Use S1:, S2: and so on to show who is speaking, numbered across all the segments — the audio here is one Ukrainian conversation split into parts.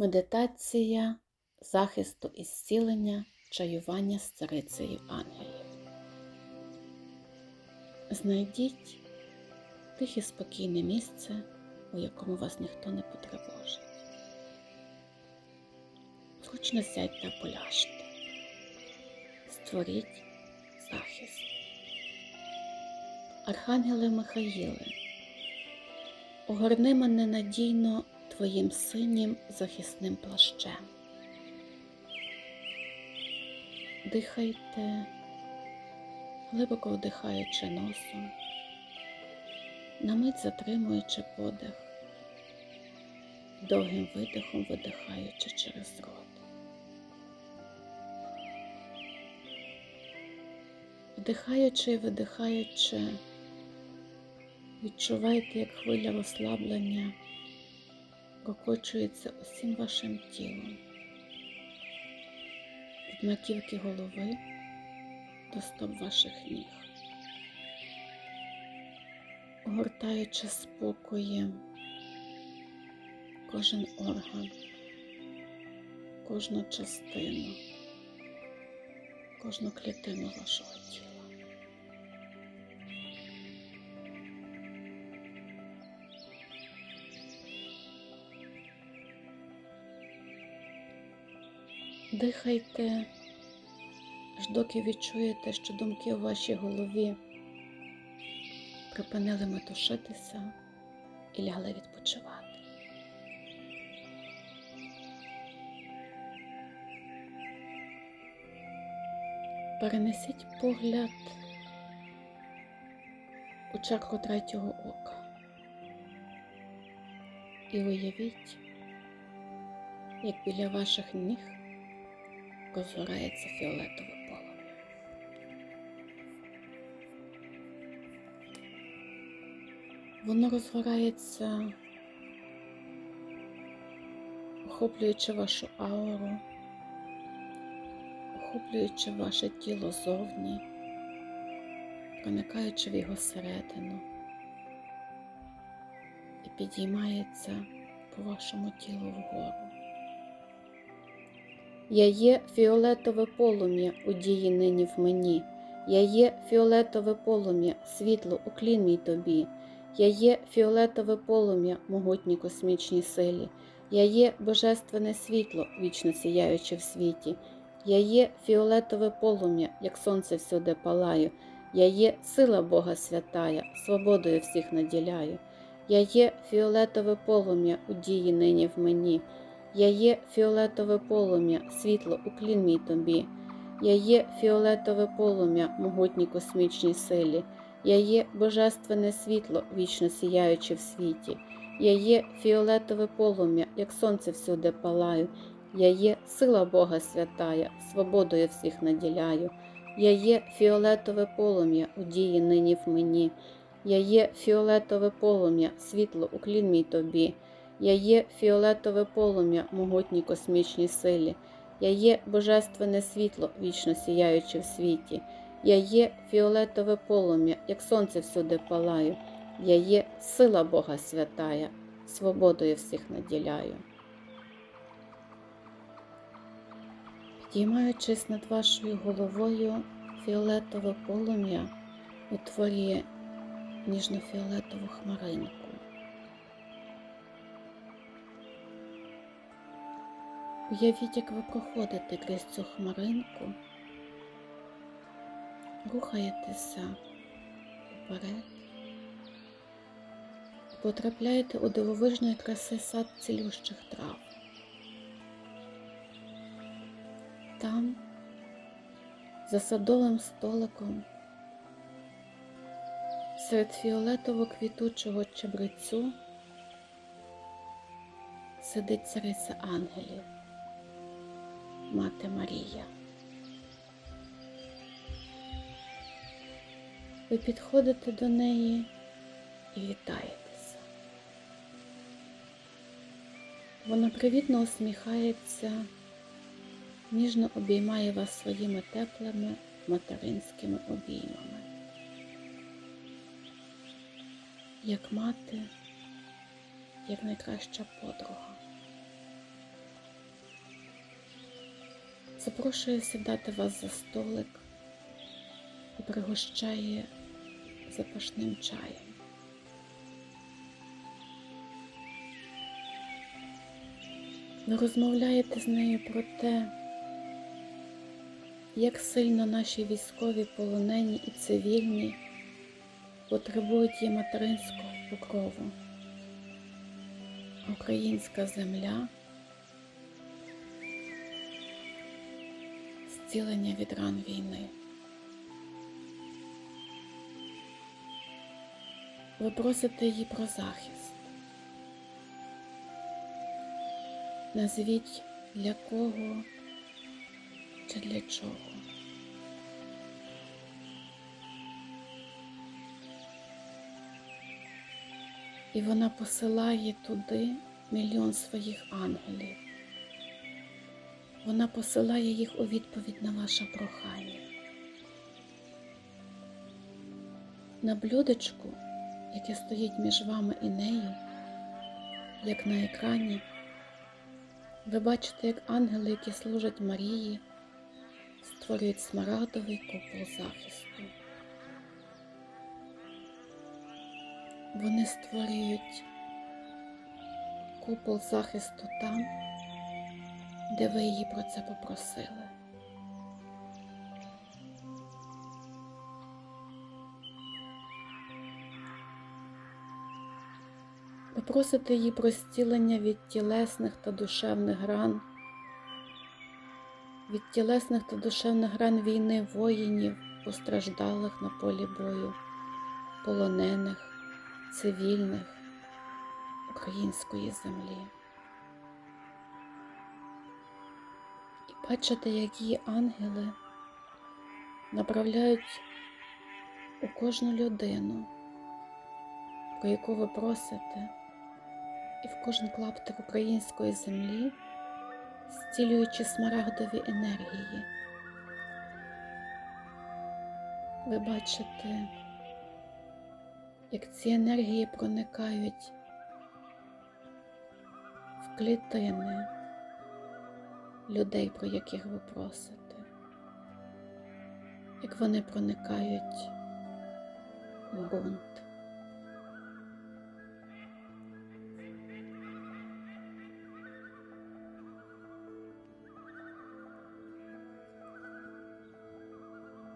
S1: Медитація захисту і зцілення чаювання з царицею ангелів. Знайдіть тихе спокійне місце, у якому вас ніхто не потривожить. Зручно сядьте та поляжте. Створіть захист. Архангеле Михаїле, огорни мене надійно твоїм синім захисним плащем. Дихайте, глибоко вдихаючи носом, на мить затримуючи подих, довгим видихом видихаючи через рот. Вдихаючи і видихаючи, відчувайте, як хвиля розслаблення прокочується усім вашим тілом, від маківки голови до стоп ваших ніг, огортаючи спокоєм кожен орган, кожну частину, кожну клітину вашого тіла. Дихайте, аж доки відчуєте, що думки у вашій голові припинили метушитися і лягли відпочивати. Перенесіть погляд у чакру третього ока і уявіть, як біля ваших ніг розгорається фіолетове полум'я. Воно розгорається, охоплюючи вашу ауру, охоплюючи ваше тіло зовні, проникаючи в його середину і підіймається по вашому тілу вгору. Я є фіолетове полум'я у дії нині в мені. Я є фіолетове полум'я, світло, уклін мій тобі. Я є фіолетове полум'я, могутній космічній силі. Я є божественне світло, вічно сіяюче в світі. Я є фіолетове полум'я, як сонце всюди палаю. Я є сила Бога святая, свободою всіх наділяю. Я є фіолетове полум'я у дії нині в мені. Я є фіолетове полум'я, світло, уклін мій тобі. Я є фіолетове полум'я, могутній космічній силі. Я є божественне світло, вічно сіяюче в світі. Я є фіолетове полум'я, як сонце всюди палаю. Я є сила Бога святая, свободою всіх наділяю. Я є фіолетове полум'я у дії нині в мені. Я є фіолетове полум'я, світло, уклін мій тобі. Я є фіолетове полум'я, могутній космічній силі. Я є божественне світло, вічно сіяюче в світі. Я є фіолетове полум'я, як сонце всюди палаю. Я є сила Бога святая, свободою всіх наділяю. Підіймаючись над вашою головою, фіолетове полум'я утворює ніжно-фіолетову хмаринку. Уявіть, як ви проходите крізь цю хмаринку, рухаєтеся вперед, потрапляєте у дивовижної краси сад цілющих трав. Там, за садовим столиком, серед фіолетово квітучого чебрецю сидить цариця ангелів. Мати Марія. Ви підходите до неї і вітаєтеся. Вона привітно усміхається, ніжно обіймає вас своїми теплими материнськими обіймами. Як мати, як найкраща подруга. Запрошує сідати вас за столик і пригощає запашним чаєм. Ви розмовляєте з нею про те, як сильно наші військові полонені і цивільні потребують її материнського покрову. Українська земля зцілення від ран війни. Ви просите її про захист. Назвіть для кого чи для чого. І вона посилає туди мільйон своїх ангелів. Вона посилає їх у відповідь на ваше прохання. На блюдечку, яке стоїть між вами і нею, як на екрані, ви бачите, як ангели, які служать Марії, створюють смарагдовий купол захисту. Вони створюють купол захисту там, де ви її про це попросили. Ви її про зцілення від тілесних та душевних ран, від тілесних та душевних ран війни воїнів, постраждалих на полі бою, полонених, цивільних української землі. Бачите, як її ангели направляють у кожну людину, про яку ви просите, і в кожен клаптик української землі, зцілюючи смарагдові енергії. Ви бачите, як ці енергії проникають в клітини людей, про яких ви просите, як вони проникають в ґрунт.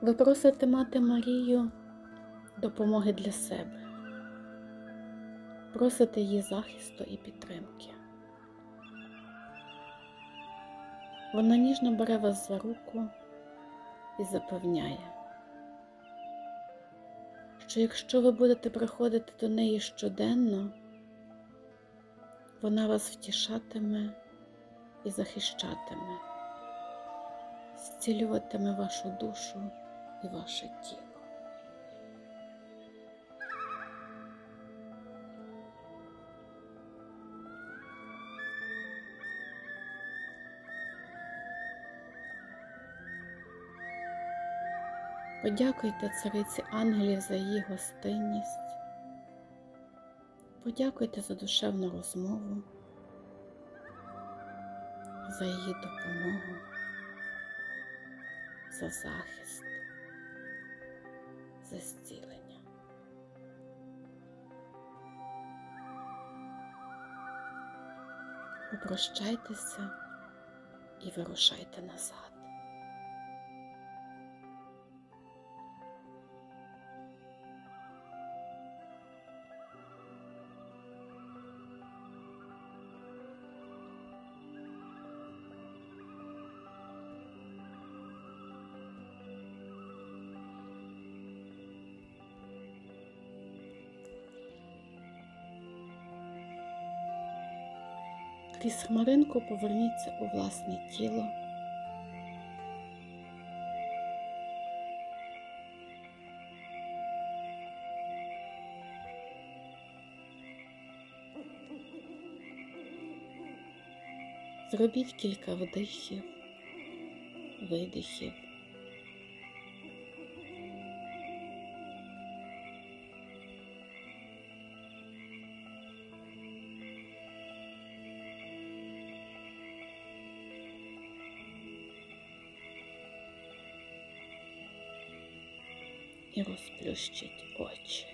S1: Ви просите мати Марію допомоги для себе, просите її захисту і підтримки. Вона ніжно бере вас за руку і запевняє, що якщо ви будете приходити до неї щоденно, вона вас втішатиме і захищатиме, зцілюватиме вашу душу і ваше тіло. Подякуйте цариці ангелів за її гостинність. Подякуйте за душевну розмову, за її допомогу, за захист, за зцілення. Попрощайтеся і вирушайте назад. Крізь хмаринку поверніться у власне тіло. Зробіть кілька вдихів, видихів. І розплющить очі.